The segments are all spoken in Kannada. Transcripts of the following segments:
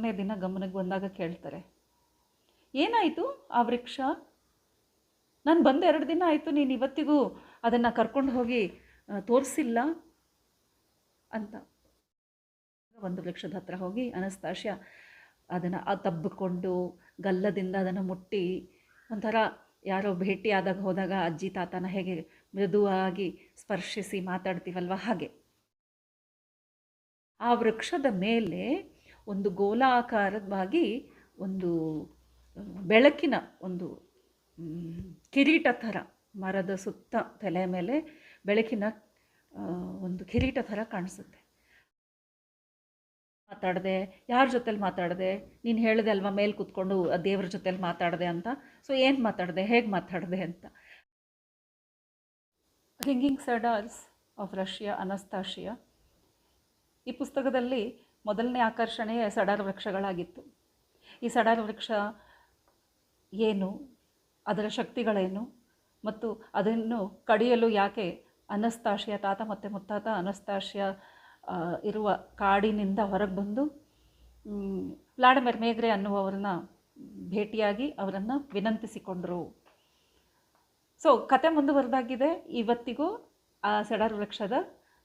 ಮೂರನೇ ದಿನ ಗಮನಕ್ಕೆ ಬಂದಾಗ ಕೇಳ್ತಾರೆ, ಏನಾಯಿತು ಆ ವೃಕ್ಷ? ನಾನು ಬಂದು ಎರಡು ದಿನ ಆಯಿತು, ನೀನು ಇವತ್ತಿಗೂ ಅದನ್ನು ಕರ್ಕೊಂಡು ಹೋಗಿ ತೋರಿಸಿಲ್ಲ ಅಂತ. ಒಂದು ವೃಕ್ಷದ ಹತ್ರ ಹೋಗಿ ಅನಸ್ತಾಶ್ಯ ಅದನ್ನು ತಬ್ಬಿಕೊಂಡು ಗಲ್ಲದಿಂದ ಅದನ್ನು ಮುಟ್ಟಿ ಒಂಥರ ಯಾರೋ ಭೇಟಿಯಾದಾಗ ಹೋದಾಗ ಅಜ್ಜಿ ತಾತನ ಹೇಗೆ ಮೃದುವಾಗಿ ಸ್ಪರ್ಶಿಸಿ ಮಾತಾಡ್ತೀವಲ್ವ ಹಾಗೆ. ಆ ವೃಕ್ಷದ ಮೇಲೆ ಒಂದು ಗೋಲಾಕಾರವಾಗಿ ಒಂದು ಬೆಳಕಿನ ಒಂದು ಕಿರೀಟ ಥರ, ಮರದ ಸುತ್ತ ತಲೆ ಮೇಲೆ ಬೆಳಕಿನ ಒಂದು ಕಿರೀಟ ಥರ ಕಾಣಿಸುತ್ತೆ. ಮಾತಾಡಿದೆ, ಯಾರ ಜೊತೆಲಿ ಮಾತಾಡಿದೆ? ನೀನು ಹೇಳಿದೆ ಅಲ್ವಾ, ಮೇಲೆ ಕೂತ್ಕೊಂಡು ದೇವ್ರ ಜೊತೆಲಿ ಮಾತಾಡಿದೆ ಅಂತ? ಸೊ ಏನು ಮಾತಾಡಿದೆ? ಹೇಗೆ ಮಾತಾಡಿದೆ ಅಂತ? Ringing cedars of Russia Anastasia ಈ ಪುಸ್ತಕದಲ್ಲಿ ಮೊದಲನೇ ಆಕರ್ಷಣೆ ಸಡಾರ್ ವೃಕ್ಷಗಳಾಗಿತ್ತು. ಈ ಸಡಾರ್ ವೃಕ್ಷ ಏನು, ಅದರ ಶಕ್ತಿಗಳೇನು, ಮತ್ತು ಅದನ್ನು ಕಡಿಯಲು ಯಾಕೆ ಅನಸ್ತಾಶಿಯ, ತಾತ ಮತ್ತು ಮುತ್ತಾತ ಅನಸ್ತಾಶಿಯ ಇರುವ ಕಾಡಿನಿಂದ ಹೊರಗೆ ಬಂದು ಲಾಡ ವ್ಲಾಡಿಮಿರ್ ಮೇಗ್ರೆ ಅನ್ನುವವ್ರನ್ನ ಭೇಟಿಯಾಗಿ ಅವರನ್ನು ವಿನಂತಿಸಿಕೊಂಡರು. ಸೊ, ಕತೆ ಮುಂದುವರೆದಾಗಿದೆ. ಇವತ್ತಿಗೂ ಆ ಸೆಡಾರ್ ವೃಕ್ಷದ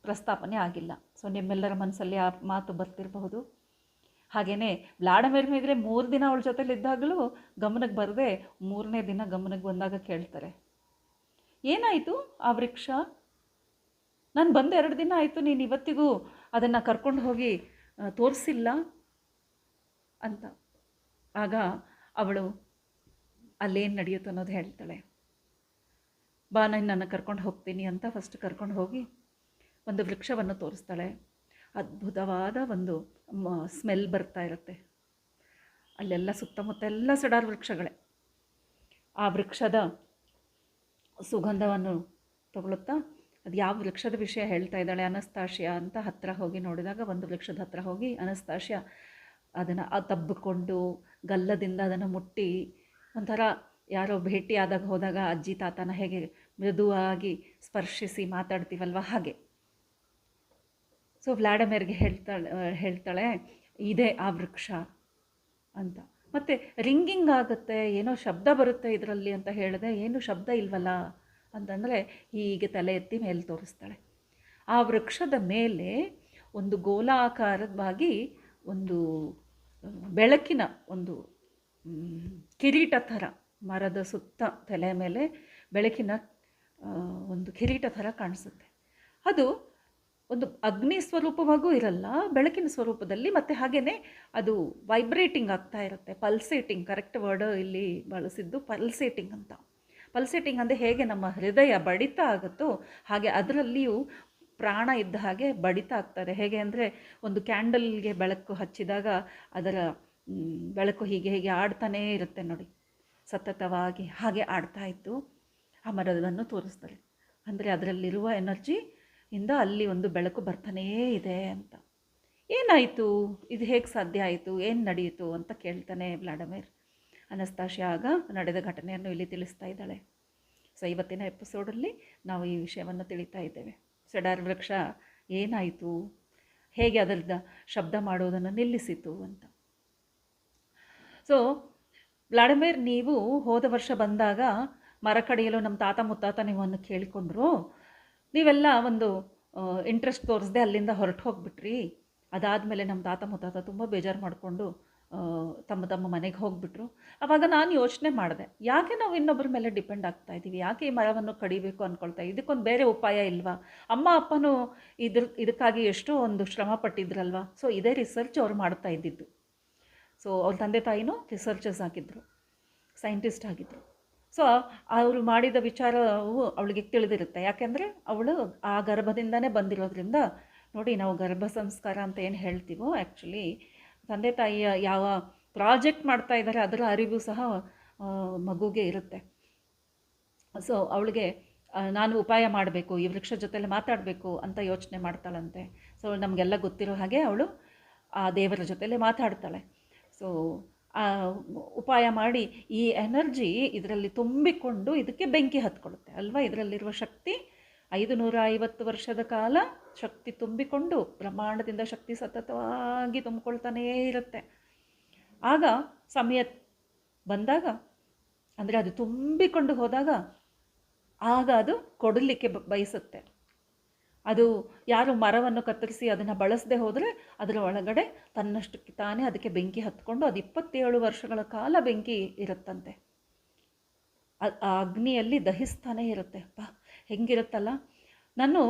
ಪ್ರಸ್ತಾಪನೆ ಆಗಿಲ್ಲ. ಸೊ ನಿಮ್ಮೆಲ್ಲರ ಮನಸ್ಸಲ್ಲಿ ಆ ಮಾತು ಬರ್ತಿರಬಹುದು. ಹಾಗೆಯೇ ವ್ಲಾಡಮಿರ್ ಮೇಗ್ರೆ ಮೂರು ದಿನ ಅವಳ ಜೊತೆಲಿದ್ದಾಗಲೂ ಗಮನಕ್ಕೆ ಬರದೆ ಮೂರನೇ ದಿನ ಗಮನಕ್ಕೆ ಬಂದಾಗ ಕೇಳ್ತಾರೆ. ಏನಾಯಿತು? ಆ ವೃಕ್ಷ? ನಾನು ಬಂದ ಎರಡು ದಿನ ಆಯಿತು, ನೀನು ಇವತ್ತಿಗೂ ಅದನ್ನು ಕರ್ಕೊಂಡು ಹೋಗಿ ತೋರಿಸಿಲ್ಲ ಅಂತ. ಆಗ ಅವಳು ಅಲ್ಲೇನು ನಡೆಯುತ್ತೆ ಅನ್ನೋದು ಹೇಳ್ತಾಳೆ. ಬಾ, ನಾನು ನನ್ನ ಕರ್ಕೊಂಡು ಹೋಗ್ತೀನಿ ಅಂತ ಫಸ್ಟ್ ಕರ್ಕೊಂಡು ಹೋಗಿ ಒಂದು ವೃಕ್ಷವನ್ನು ತೋರಿಸ್ತಾಳೆ. ಅದ್ಭುತವಾದ ಒಂದು ಸ್ಮೆಲ್ ಬರ್ತಾ ಇರುತ್ತೆ. ಅಲ್ಲೆಲ್ಲ ಸುತ್ತಮುತ್ತ ಎಲ್ಲ ಸಡಾರ್ ವೃಕ್ಷಗಳೇ. ಆ ವೃಕ್ಷದ ಸುಗಂಧವನ್ನು ತಗೊಳುತ್ತಾ ಅದು ಯಾವ ವೃಕ್ಷದ ವಿಷಯ ಹೇಳ್ತಾ ಇದ್ದಾಳೆ, ಅನಸ್ತಾಶ್ಯ ಅಂತ ಹತ್ತಿರ ಹೋಗಿ ನೋಡಿದಾಗ ಒಂದು ವೃಕ್ಷದ ಹತ್ತಿರ ಹೋಗಿ ಅನಸ್ತಾಶ್ಯ ಅದನ್ನು ತಬ್ಬಿಕೊಂಡು ಗಲ್ಲದಿಂದ ಅದನ್ನು ಮುಟ್ಟಿ ಒಂಥರ ಯಾರೋ ಭೇಟಿಯಾದಾಗ ಹೋದಾಗ ಅಜ್ಜಿ ತಾತನ ಹೇಗೆ ಮೃದುವಾಗಿ ಸ್ಪರ್ಶಿಸಿ ಮಾತಾಡ್ತೀವಲ್ವ ಹಾಗೆ. ಸೊ ವ್ಲಾಡಮಿರ್ಗೆ ಹೇಳ್ತಾಳೆ ಹೇಳ್ತಾಳೆ, ಇದೇ ಆ ವೃಕ್ಷ ಅಂತ. ಮತ್ತು ರಿಂಗಿಂಗ್ ಆಗುತ್ತೆ, ಏನೋ ಶಬ್ದ ಬರುತ್ತೆ ಇದರಲ್ಲಿ ಅಂತ ಹೇಳಿದೆ, ಏನು ಶಬ್ದ ಇಲ್ವಲ್ಲ ಅಂತಂದರೆ ಹೀಗೆ ತಲೆ ಎತ್ತಿ ಮೇಲೆ ತೋರಿಸ್ತಾಳೆ. ಆ ವೃಕ್ಷದ ಮೇಲೆ ಒಂದು ಗೋಲಾಕಾರವಾಗಿ ಒಂದು ಬೆಳಕಿನ ಒಂದು ಕಿರೀಟ ಥರ, ಮರದ ಸುತ್ತ ತಲೆ ಮೇಲೆ ಬೆಳಕಿನ ಒಂದು ಕಿರೀಟ ಥರ ಕಾಣಿಸುತ್ತೆ. ಅದು ಒಂದು ಅಗ್ನಿ ಸ್ವರೂಪವಾಗೂ ಇರಲ್ಲ, ಬೆಳಕಿನ ಸ್ವರೂಪದಲ್ಲಿ, ಮತ್ತು ಹಾಗೆಯೇ ಅದು ವೈಬ್ರೇಟಿಂಗ್ ಆಗ್ತಾ ಇರುತ್ತೆ. ಪಲ್ಸೇಟಿಂಗ್ ಕರೆಕ್ಟ್ ವರ್ಡ್ ಇಲ್ಲಿ ಬಳಸಿದ್ದು ಪಲ್ಸೇಟಿಂಗ್ ಅಂತ. ಪಲ್ಸೇಟಿಂಗ್ ಅಂದರೆ ಹೇಗೆ ನಮ್ಮ ಹೃದಯ ಬಡಿತ ಆಗುತ್ತೋ ಹಾಗೆ ಅದರಲ್ಲಿಯೂ ಪ್ರಾಣ ಇದ್ದ ಹಾಗೆ ಬಡಿತ ಆಗ್ತಾರೆ. ಹೇಗೆ ಅಂದರೆ ಒಂದು ಕ್ಯಾಂಡಲ್ಗೆ ಬೆಳಕು ಹಚ್ಚಿದಾಗ ಅದರ ಬೆಳಕು ಹೀಗೆ ಹೀಗೆ ಆಡ್ತಾನೇ ಇರುತ್ತೆ ನೋಡಿ. ಸತತವಾಗಿ ಹಾಗೆ ಆಡ್ತಾ ಇತ್ತು ಆ ಮರವನ್ನು ತೋರಿಸ್ತಾರೆ. ಅಂದರೆ ಅದರಲ್ಲಿರುವ ಎನರ್ಜಿ ಇಂದ ಅಲ್ಲಿ ಒಂದು ಬೆಳಕು ಬರ್ತಾನೇ ಇದೆ ಅಂತ. ಏನಾಯಿತು? ಇದು ಹೇಗೆ ಸಾಧ್ಯ ಆಯಿತು? ಏನು ನಡೆಯಿತು ಅಂತ ಕೇಳ್ತಾನೆ ವ್ಲಾಡಮಿರ್. ಅನಸ್ತಾಶೆ ಆಗ ನಡೆದ ಘಟನೆಯನ್ನು ಇಲ್ಲಿ ತಿಳಿಸ್ತಾ ಇದ್ದಾಳೆ. ಸೊ, ಇವತ್ತಿನ ಎಪಿಸೋಡಲ್ಲಿ ನಾವು ಈ ವಿಷಯವನ್ನು ತಿಳಿತಾ ಇದ್ದೇವೆ. ಸೆಡಾರ್ ವೃಕ್ಷ ಏನಾಯಿತು? ಹೇಗೆ ಅದರಿಂದ ಶಬ್ದ ಮಾಡೋದನ್ನು ನಿಲ್ಲಿಸಿತು ಅಂತ. ಸೊ, ವ್ಲಾಡಿಮಿರ್, ನೀವು ಹೋದ ವರ್ಷ ಬಂದಾಗ ಮರ ಕಡಿಯಲು ನಮ್ಮ ತಾತ ಮುತ್ತಾತ ನಿಮ್ಮನ್ನು ಕೇಳಿಕೊಂಡ್ರು. ನೀವೆಲ್ಲ ಒಂದು ಇಂಟ್ರೆಸ್ಟ್ ತೋರಿಸ್ದೆ ಅಲ್ಲಿಂದ ಹೊರಟು ಹೋಗ್ಬಿಟ್ರಿ. ಅದಾದಮೇಲೆ ನಮ್ಮ ತಾತ ಮುತ್ತಾತ ತುಂಬ ಬೇಜಾರು ಮಾಡಿಕೊಂಡು ತಮ್ಮ ತಮ್ಮ ಮನೆಗೆ ಹೋಗ್ಬಿಟ್ರು. ಆವಾಗ ನಾನು ಯೋಚನೆ ಮಾಡಿದೆ, ಯಾಕೆ ನಾವು ಇನ್ನೊಬ್ಬರ ಮೇಲೆ ಡಿಪೆಂಡ್ ಆಗ್ತಾ ಇದ್ದೀವಿ ಯಾಕೆ ಈ ಮರವನ್ನು ಕಡಿಬೇಕು ಅಂದ್ಕೊಳ್ತಾ ಇದಕ್ಕೊಂದು ಬೇರೆ ಉಪಾಯ ಇಲ್ವಾ? ಅಮ್ಮ, ಅಪ್ಪನೂ ಇದ್ರ, ಇದಕ್ಕಾಗಿ ಎಷ್ಟೋ ಒಂದು ಶ್ರಮ ಪಟ್ಟಿದ್ರಲ್ವಾ? ಸೊ ಇದೇ ರಿಸರ್ಚ್ ಅವ್ರು ಮಾಡ್ತಾ ಇದ್ದಿದ್ದು. ಸೊ ಅವ್ರ ತಂದೆ ತಾಯಿನೂ ರಿಸರ್ಚಸ್ ಆಗಿದ್ದರು ಸೈಂಟಿಸ್ಟ್ ಆಗಿದ್ದರು ಸೊ ಅವರು ಮಾಡಿದ ವಿಚಾರವು ಅವಳಿಗೆ ತಿಳಿದಿರುತ್ತೆ. ಯಾಕೆಂದರೆ ಅವಳು ಆ ಗರ್ಭದಿಂದನೇ ಬಂದಿರೋದ್ರಿಂದ ನೋಡಿ ನಾವು ಗರ್ಭ ಸಂಸ್ಕಾರ ಅಂತ ಏನು ಹೇಳ್ತೀವೋ ಆ್ಯಕ್ಚುಲಿ ತಂದೆ ತಾಯಿಯ ಯಾವ ಪ್ರಾಜೆಕ್ಟ್ ಮಾಡ್ತಾ ಇದ್ದಾರೆ ಅದರ ಅರಿವು ಸಹ ಮಗುಗೆ ಇರುತ್ತೆ. ಸೊ ಅವಳಿಗೆ ನಾನು ಉಪಾಯ ಮಾಡಬೇಕು, ಈ ವೃಕ್ಷ ಜೊತೆಲಿ ಮಾತಾಡಬೇಕು ಅಂತ ಯೋಚನೆ ಮಾಡ್ತಾಳಂತೆ. ಸೊ ನಮಗೆಲ್ಲ ಗೊತ್ತಿರೋ ಹಾಗೆ ಅವಳು ಆ ದೇವರ ಜೊತೆಲೆ ಮಾತಾಡ್ತಾಳೆ. ಸೊ ಉಪಾಯ ಮಾಡಿ ಈ ಎನರ್ಜಿ ಇದರಲ್ಲಿ ತುಂಬಿಕೊಂಡು ಇದಕ್ಕೆ ಬೆಂಕಿ ಹತ್ಕೊಳ್ಳುತ್ತೆ, ಅಲ್ವಾ? ಇದರಲ್ಲಿರುವ ಶಕ್ತಿ ಐದು ನೂರ ಐವತ್ತು ವರ್ಷದ ಕಾಲ ಶಕ್ತಿ ತುಂಬಿಕೊಂಡು ಬ್ರಹ್ಮಾಂಡದಿಂದ ಶಕ್ತಿ ಸತತವಾಗಿ ತುಂಬಿಕೊಳ್ತಾನೇ ಇರುತ್ತೆ. ಆಗ ಸಮಯ ಬಂದಾಗ, ಅಂದರೆ ಅದು ತುಂಬಿಕೊಂಡು ಹೋದಾಗ ಆಗ ಅದು ಕೊಡಲಿಕ್ಕೆ ಬಯಸುತ್ತೆ. ಅದು ಯಾರು ಮರವನ್ನು ಕತ್ತರಿಸಿ ಅದನ್ನು ಬಳಸದೆ ಹೋದರೆ ಅದರ ಒಳಗಡೆ ತನ್ನಷ್ಟಕ್ಕೆ ತಾನೇ ಅದಕ್ಕೆ ಬೆಂಕಿ ಹತ್ಕೊಂಡು ಅದು ಇಪ್ಪತ್ತೇಳು ವರ್ಷಗಳ ಕಾಲ ಬೆಂಕಿ ಇರುತ್ತಂತೆ. ಆ- ಅಗ್ನಿಯಲ್ಲಿ ದಹಿಸ್ತಾನೇ ಇರುತ್ತೆ. ಅಪ್ಪ, ಹೆಂಗಿರುತ್ತಲ್ಲ? ನಾನು